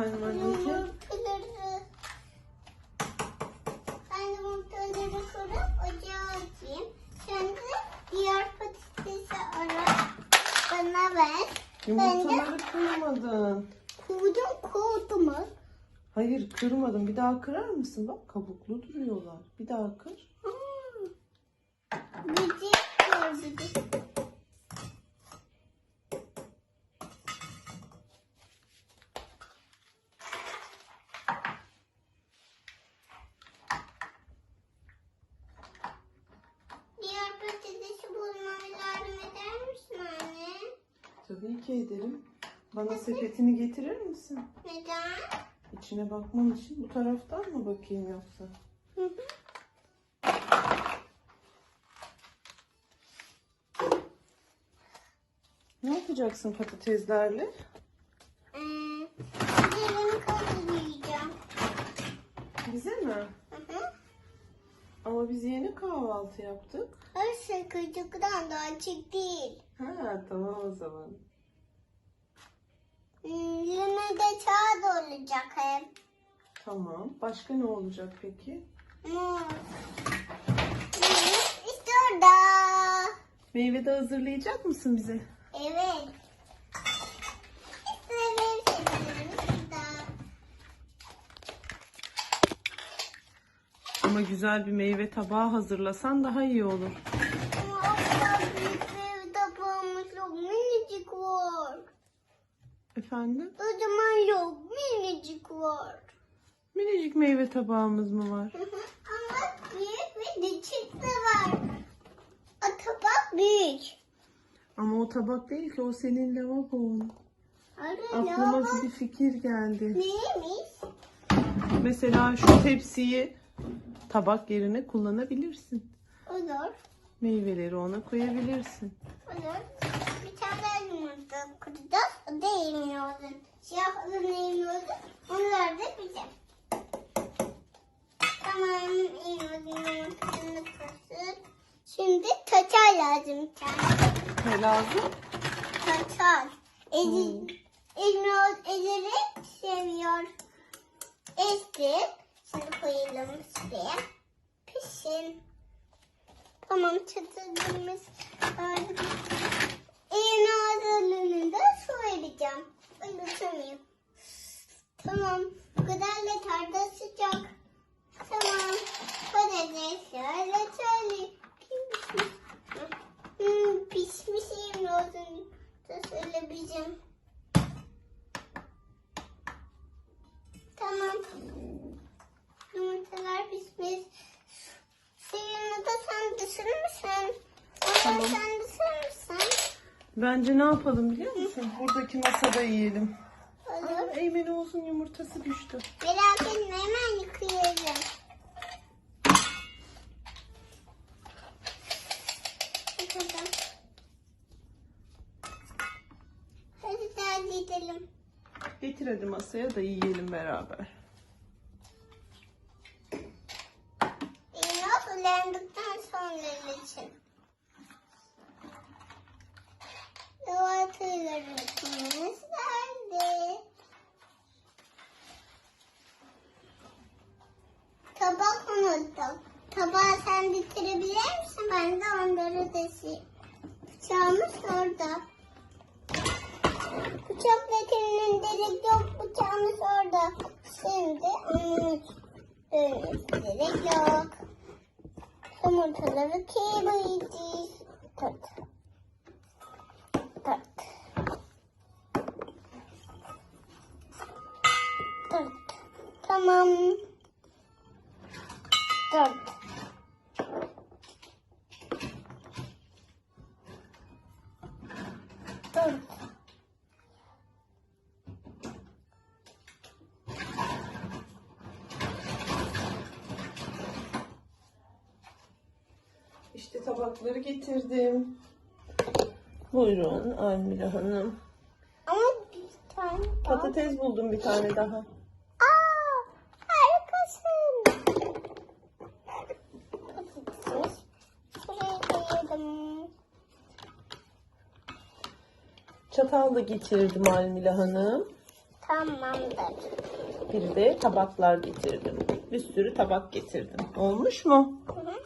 efendim anneciğim. Ben yumurtaları kırıp ocağa atayım. De diğer patatesi ara. Bana ver. Yumurtaları kırmadın. Kurdum kurdum. Hayır kırmadım. Bir daha kırar mısın? Bak kabuklu duruyorlar. Bir daha kır. Bizi gördü. Diğer ederim. Bana sepetini getirir misin? Neden? İçine bakmam için bu taraftan mı bakayım yoksa? Hı hı. Ne yapacaksın patateslerle? Ee, diğerini kazıyacağım. Bize mi? Hı hı. Ama biz yeni kahvaltı yaptık. Her şey çocuktan da açık değil. Ha tamam o zaman. Yine de çağ olacak hep. Tamam. Başka ne olacak peki? Muz. Muz işte orada. Meyve de hazırlayacak mısın bize? Evet. Ama güzel bir meyve tabağı hazırlasan daha iyi olur. Ama o kadar büyük bir tabağımız yok. Minicik var. Efendim? Kocaman yok. Minicik var. Minicik meyve tabağımız mı var? Ama büyük ve küçük de var. O tabak büyük. Ama o tabak değil ki o senin lavabon. Arı Aklıma lavabo bir fikir geldi. neymiş? Mesela şu tepsiyi tabak yerine kullanabilirsin. Olur. Meyveleri ona koyabilirsin. Olur. Bir tane yumurta kıracağız. O da olsun. Siyahlı yemin olsun. Onlar da bize. Tamam. Yemin yumurtasını kırsın. Şimdi taçar lazım bir tane. Ne lazım? Taçar. Ezi, Elmi ezerek seviyor. Ezdim. Şimdi koyalım şuraya. Pişsin. Tamam çatırlarımız vardı. Elini ağzlarını da su vereceğim. Unutamıyorum. Tamam. Bu kadar yeter de sıcak. Tamam. Patateslerle şöyle pişmiş. Hmm, pişmiş yemin olsun. Da söyle bizim. Tamam. Yumurtalar pişmiş. Suyunu da sen dışır mısın? Tamam. Bence ne yapalım biliyor musun? Buradaki masada yiyelim. Olur. Aa, Eymen olsun yumurtası düştü. Merak etme hemen yıkıyorum. Bakalım. Hadi daha gidelim. Getir hadi masaya da yiyelim beraber. Yine sulandıktan sonra için. Domateslerimiz nerede? Tabak unuttum. Tabağı sen bitirebilir misin? Ben de onları deseyim. Bıçağımız orada. Bıçak getirmenin gerek yok. Bıçağımız orada. Şimdi onu dönmesi gerek yok. Yumurtaları kıymayacağız. Tut. Tut. Tut. Tamam. Tut. İşte tabakları getirdim. Buyurun Almila Hanım. Ama bir tane daha. Patates buldum bir tane daha. Aa, harikasın. Patates. Şuraya koyalım. Çatal da getirdim Almila Hanım. Tamamdır. Bir de tabaklar getirdim. Bir sürü tabak getirdim. Olmuş mu? Hı hı.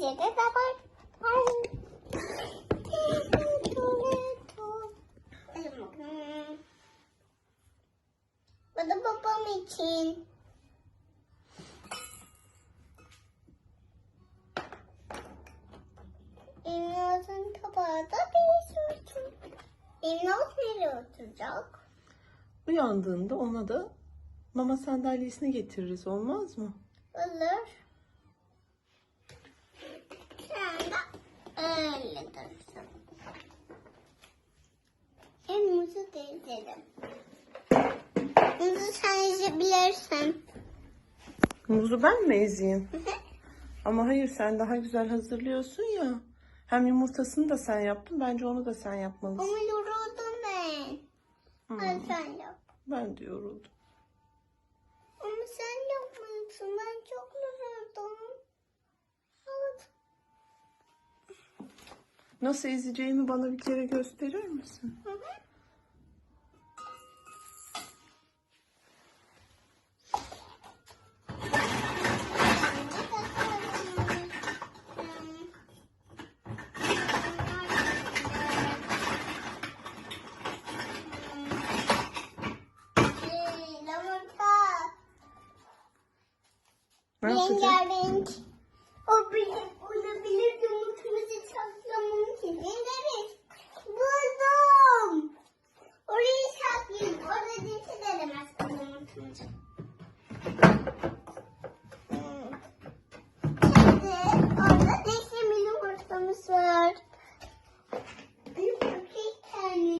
Tabak. Ay. Bu da babam için. İmyazın tabağı da bir olsun. İmyaz nereye oturacak? Uyandığında ona da mama sandalyesini getiririz. Olmaz mı? Olur. Şu anda öyle dursun. En muzu da izledim. Muzu sen izleyebilirsin. Muzu ben mi ezeyim? Ama hayır sen daha güzel hazırlıyorsun ya. Hem yumurtasını da sen yaptın. Bence onu da sen yapmalısın. Ama yoruldum ben. Hmm, Hadi sen yap. ben de yoruldum. Ama sen yapmalısın. Ben çok yoruldum. Evet. Nasıl ezeceğimi bana bir kere gösterir misin? Hı Bırakacağım. Rengarenk. O bile olabilir de onu kırmızı saklamam ki. Rengarenk. Buldum. Orayı saklayayım. Orada kimse de demez kırmızı.